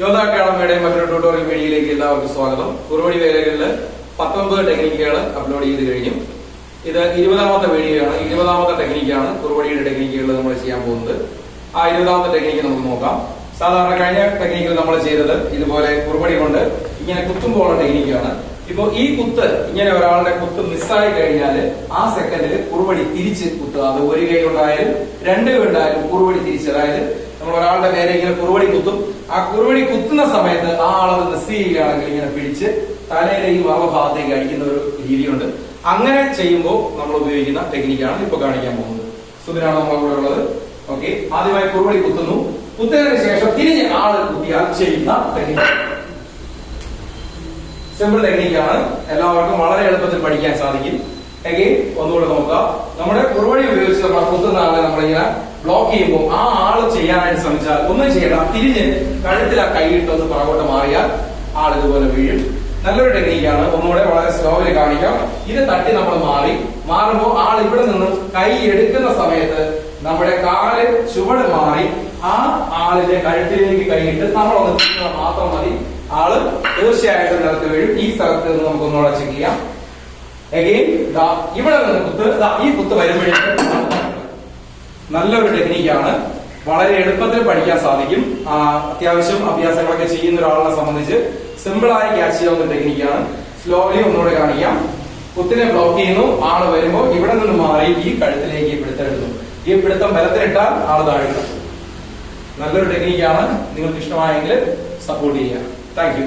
യോധ അക്കാഡമിയുടെ മറ്റൊരു ട്യൂട്ടോറിയൽ വീഡിയോയിലേക്ക് എല്ലാവർക്കും സ്വാഗതം. കുറുവടി വേലകളിൽ പത്തൊമ്പത് ടെക്നിക്കുകൾ അപ്ലോഡ് ചെയ്ത് കഴിഞ്ഞു. ഇത് ഇരുപതാമത്തെ വീഡിയോയാണ്. ഇരുപതാമത്തെ ടെക്നിക്കാണ് കുറുവടിയുടെ ടെക്നിക്കുകൾ നമ്മൾ ചെയ്യാൻ പോകുന്നത്. ആ ഇരുപതാമത്തെ ടെക്നിക്ക് നമുക്ക് നോക്കാം. സാധാരണ കഴിഞ്ഞ ടെക്നിക്കിൽ നമ്മൾ ചെയ്തത് ഇതുപോലെ കുറുവടി കൊണ്ട് ഇങ്ങനെ കുത്തുമ്പോഴുള്ള ടെക്നിക്കാണ് ഇപ്പോൾ ഈ കുത്ത് ഇങ്ങനെ ഒരാളുടെ കുത്ത് മിസ്സായി കഴിഞ്ഞാൽ ആ സെക്കൻഡിൽ കുറുവടി തിരിച്ച് കുത്തുക. അത് ഒരു കൈ ഉണ്ടായാലും രണ്ട് കൈ ഉണ്ടായാലും കുറുവടി തിരിച്ച് അതായത് നമ്മൾ ഒരാളുടെ നേരെ ഇങ്ങനെ കുറുവടി കുത്തും. ആ കുറുവടി കുത്തുന്ന സമയത്ത് ആ ആളത് ചെയ്യുകയാണെങ്കിൽ ഇങ്ങനെ പിടിച്ച് തലയിലേക്ക് ഈ ഭാഗത്തേക്ക് അടിക്കുന്ന ഒരു രീതിയുണ്ട്. അങ്ങനെ ചെയ്യുമ്പോൾ നമ്മൾ ഉപയോഗിക്കുന്ന ടെക്നിക്കാണ് ഇപ്പൊ കാണിക്കാൻ പോകുന്നത്. സുഖിനാണ് നമ്മൾ കൂടെ ഉള്ളത്. ഓക്കെ ആദ്യമായി കുറുവടി കുത്തുന്നു. കുത്തിയതിനു ശേഷം തിരിഞ്ഞ് ആൾ കുത്തിയാൽ ചെയ്യുന്ന ടെക്നിക്ക് സിമ്പിൾ ടെക്നിക്കാണ് എല്ലാവർക്കും വളരെ എളുപ്പത്തിൽ പഠിക്കാൻ സാധിക്കും. ഒന്നുകൂടെ നോക്കാം നമ്മുടെ കുറുവടി ഉപയോഗിച്ച് നമ്മൾ കുത്തുന്ന ആളെ നമ്മളിങ്ങനെ ബ്ലോക്ക് ചെയ്യുമ്പോൾ ആ ആൾ ചെയ്യാനായിട്ട് ശ്രമിച്ചാൽ ഒന്നും ചെയ്യണ്ട. തിരിഞ്ഞ് കഴുത്തിൽ ആ കൈയിട്ടൊന്ന് പുറകോട്ട് മാറിയാൽ ആൾ ഇതുപോലെ വീഴും. നല്ലൊരു ടെക്നിക്കാണ് ഒന്നുകൂടെ വളരെ സ്ലോവിൽ കാണിക്കാം. ഇത് തട്ടി നമ്മൾ മാറി. മാറുമ്പോൾ ആൾ ഇവിടെ നിന്നും കൈ എടുക്കുന്ന സമയത്ത് നമ്മുടെ കാൽ ചുവട് മാറി ആ ആളിന്റെ കഴുത്തിലേക്ക് കൈയിട്ട് നമ്മൾ ഒന്ന് തിരിഞ്ഞാൽ മാത്രം മതി. ആൾ തീർച്ചയായിട്ടും നിലത്ത് വീഴും. ഈ സ്ഥലത്ത് നിന്ന് നമുക്ക് ഒന്നുകൂടെ ചെക്ക് ചെയ്യാം. എഗെയിൻ ഇവിടെ നിന്ന് കുത്ത്. ഈ കുത്ത് വരുമ്പോഴേക്കും നല്ലൊരു ടെക്നിക്കാണ്. വളരെ എളുപ്പത്തിൽ പഠിക്കാൻ സാധിക്കും. അത്യാവശ്യം അഭ്യാസങ്ങളൊക്കെ ചെയ്യുന്ന ഒരാളിനെ സംബന്ധിച്ച് സിമ്പിൾ ആയി ക്യാച്ച് ചെയ്യാവുന്ന ടെക്നിക്കാണ്. സ്ലോലി ഒന്നുകൂടെ കാണിക്കാം. കുത്തിനെ ബ്ലോക്ക് ചെയ്യുന്നു. ആൾ വരുമ്പോൾ ഇവിടെ നിന്ന് മാറി ഈ കഴുത്തിലേക്ക് പിടുത്തം എടുക്കുന്നു ഈ പിടുത്തം ബലത്തിലിട്ടാൽ ആൾ താഴെ നല്ലൊരു ടെക്നിക്കാണ്. നിങ്ങൾക്ക് ഇഷ്ടമായെങ്കിൽ സപ്പോർട്ട് ചെയ്യുക താങ്ക്